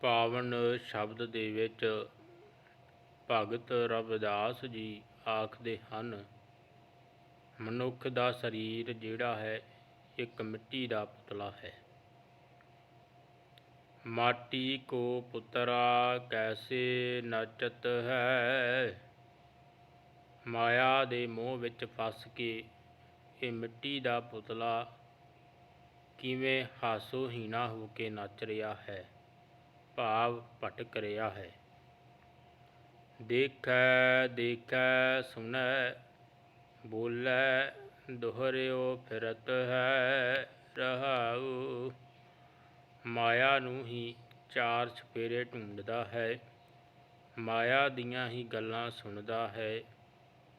ਪਾਵਨ ਸ਼ਬਦ ਦੇ ਵਿੱਚ ਭਗਤ ਰਵਿਦਾਸ ਜੀ ਆਖਦੇ ਹਨ, ਮਨੁੱਖ ਦਾ ਸਰੀਰ ਜਿਹੜਾ ਹੈ, ਇੱਕ ਮਿੱਟੀ ਦਾ ਪੁਤਲਾ ਹੈ। ਮਾਟੀ ਕੋ ਪੁੱਤਰਾ ਕੈਸੇ ਨਚਤ ਹੈ? ਮਾਇਆ ਦੇ ਮੋਹ ਵਿੱਚ ਫਸ ਕੇ ਇਹ ਮਿੱਟੀ ਦਾ ਪੁਤਲਾ ਕਿਵੇਂ ਹਾਸੋਹੀਣਾ ਹੋ ਕੇ ਨੱਚ ਰਿਹਾ ਹੈ? ਭਾਵ ਭਟਕ ਰਿਹਾ ਹੈ। ਦੇਖੈ ਦੇਖੈ, ਸੁਣੈ, ਬੋਲੇ, ਦੁਹਰਿਓ ਫਿਰਤ ਹੈ ਰਹਾਉ। ਮਾਇਆ ਨੂੰ ਹੀ ਚਾਰ ਛਪੇਰੇ ਢੂੰਡਦਾ ਹੈ। ਮਾਇਆ ਦੀਆਂ ਹੀ ਗੱਲਾਂ ਸੁਣਦਾ ਹੈ।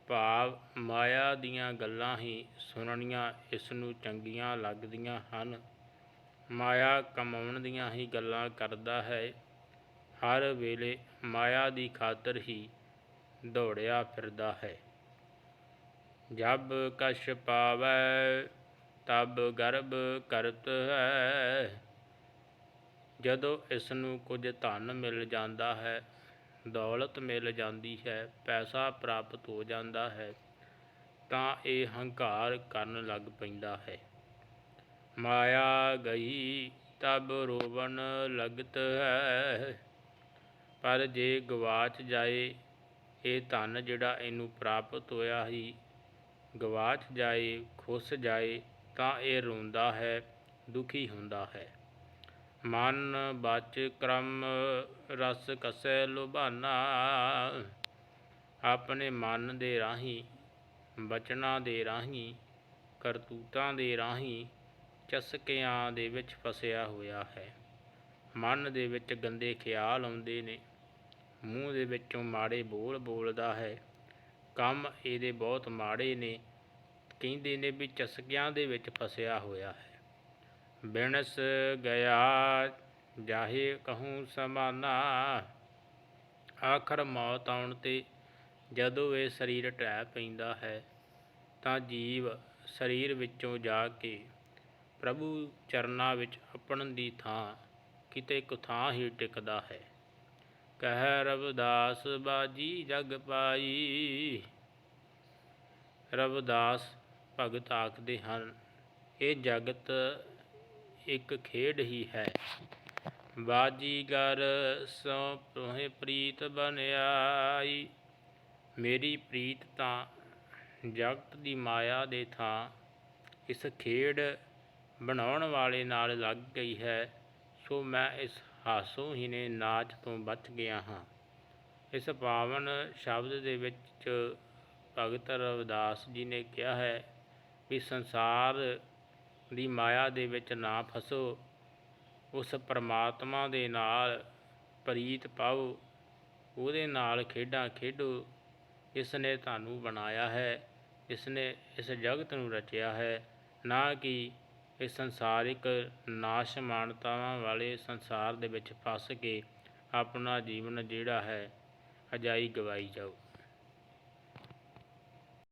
ਭਾਵ ਮਾਇਆ ਦੀਆਂ ਗੱਲਾਂ ਹੀ ਸੁਣਨੀਆਂ ਇਸ ਨੂੰ ਚੰਗੀਆਂ ਲੱਗਦੀਆਂ ਹਨ। ਮਾਇਆ ਕਮਾਉਣ ਦੀਆਂ ਹੀ ਗੱਲਾਂ ਕਰਦਾ ਹੈ। ਹਰ ਵੇਲੇ ਮਾਇਆ ਦੀ ਖਾਤਰ ਹੀ ਦੌੜਿਆ ਫਿਰਦਾ ਹੈ। ਜਬ ਕਛ ਪਾਵੈ, ਤਬ ਗਰਭ ਕਰਤ ਹੈ। ਜਦੋਂ ਇਸ ਨੂੰ ਕੁਝ ਧਨ ਮਿਲ ਜਾਂਦਾ ਹੈ, ਦੌਲਤ ਮਿਲ ਜਾਂਦੀ ਹੈ, ਪੈਸਾ ਪ੍ਰਾਪਤ ਹੋ ਜਾਂਦਾ ਹੈ, ਤਾਂ ਇਹ ਹੰਕਾਰ ਕਰਨ ਲੱਗ ਪੈਂਦਾ ਹੈ। ਮਾਇਆ ਗਈ ਤਬ ਰੋਵਨ ਲਗਤ ਹੈ। ਪਰ ਜੇ ਗਵਾਚ ਜਾਏ, ਇਹ ਧਨ ਜਿਹੜਾ ਇਹਨੂੰ ਪ੍ਰਾਪਤ ਹੋਇਆ ਹੀ, ਗਵਾਚ ਜਾਏ, ਖੁੱਸ ਜਾਏ, ਤਾਂ ਇਹ ਰੋਂਦਾ ਹੈ, ਦੁਖੀ ਹੁੰਦਾ ਹੈ। ਮਨ ਬਚ ਕਰਮ, ਰਸ ਕਸੈ ਲੁਭਾਨਾ। ਆਪਣੇ ਮਨ ਦੇ ਰਾਹੀਂ, ਬਚਨਾਂ ਦੇ ਰਾਹੀਂ, ਕਰਤੂਤਾਂ ਦੇ ਰਾਹੀਂ ਚਸਕਿਆਂ ਦੇ ਵਿੱਚ ਫਸਿਆ ਹੋਇਆ ਹੈ। ਮਨ ਦੇ ਵਿੱਚ ਗੰਦੇ ਖਿਆਲ ਆਉਂਦੇ ਨੇ। ਮੂੰਹ ਦੇ ਵਿੱਚੋਂ ਮਾੜੇ ਬੋਲ ਬੋਲਦਾ ਹੈ। ਕੰਮ ਇਹਦੇ ਬਹੁਤ ਮਾੜੇ ਨੇ। ਕਹਿੰਦੇ ਨੇ ਵੀ ਚਸਕਿਆਂ ਦੇ ਵਿੱਚ ਫਸਿਆ ਹੋਇਆ ਹੈ। ਬਿਨਸ ਗਿਆ ਜਾਹੇ ਕਹੂੰ ਸਮਾਨਾ। ਆਖਰ ਮੌਤ ਆਉਣ ਤੇ ਜਦੋਂ ਇਹ ਸਰੀਰ ਢਹਿ ਪੈਂਦਾ ਹੈ ਤਾਂ ਜੀਵ ਸਰੀਰ ਵਿੱਚੋਂ ਜਾ ਕੇ ਪ੍ਰਭੂ ਚਰਨਾਂ ਵਿੱਚ ਆਪਣ ਦੀ ਥਾਂ, ਕਿਤੇ ਇੱਕ ਥਾਂ ਹੀ ਟਿਕਦਾ ਹੈ। ਕਹਿ ਰਵਿਦਾਸ ਬਾਜੀ ਜਗ ਪਾਈ। ਰਵਿਦਾਸ ਭਗਤ ਆਖਦੇ ਹਨ, ਇਹ ਜਗਤ ਇੱਕ ਖੇਡ ਹੀ ਹੈ। ਬਾਜੀਗਰ ਸੋ ਤੋਹੇ ਪ੍ਰੀਤ ਬਨਿਆਈ। ਮੇਰੀ ਪ੍ਰੀਤ ਤਾਂ ਜਗਤ ਦੀ ਮਾਇਆ ਦੇ ਥਾਂ, ਇਸ ਖੇਡ ਬਣਾਉਣ ਵਾਲੇ ਨਾਲ ਲੱਗ ਗਈ ਹੈ, ਸੋ ਮੈਂ ਇਸ ਹਾਸੋ ਹੀਨੇ ਨਾਚ ਤੋਂ ਬਚ ਗਿਆ ਹਾਂ। ਇਸ ਪਾਵਨ ਸ਼ਬਦ ਦੇ ਵਿੱਚ ਭਗਤ ਰਵਿਦਾਸ ਜੀ ਨੇ ਕਿਹਾ ਹੈ ਵੀ ਸੰਸਾਰ ਦੀ ਮਾਇਆ ਦੇ ਵਿੱਚ ਨਾ ਫਸੋ, ਉਸ ਪਰਮਾਤਮਾ ਦੇ ਨਾਲ ਪ੍ਰੀਤ ਪਾਓ, ਉਹਦੇ ਨਾਲ ਖੇਡਾਂ ਖੇਡੋ ਇਸ ਨੇ ਤੁਹਾਨੂੰ ਬਣਾਇਆ ਹੈ ਇਸ ਨੇ ਇਸ ਜਗਤ ਨੂੰ ਰਚਿਆ ਹੈ, ਨਾ ਕਿ ਇਹ ਸੰਸਾਰਿਕ ਨਾਸ਼ਮਾਨਤਾਵਾਂ ਵਾਲੇ ਸੰਸਾਰ ਦੇ ਵਿੱਚ ਫਸ ਕੇ ਆਪਣਾ ਜੀਵਨ ਜਿਹੜਾ ਹੈ ਅਜਾਈ ਗਵਾਈ ਜਾਓ।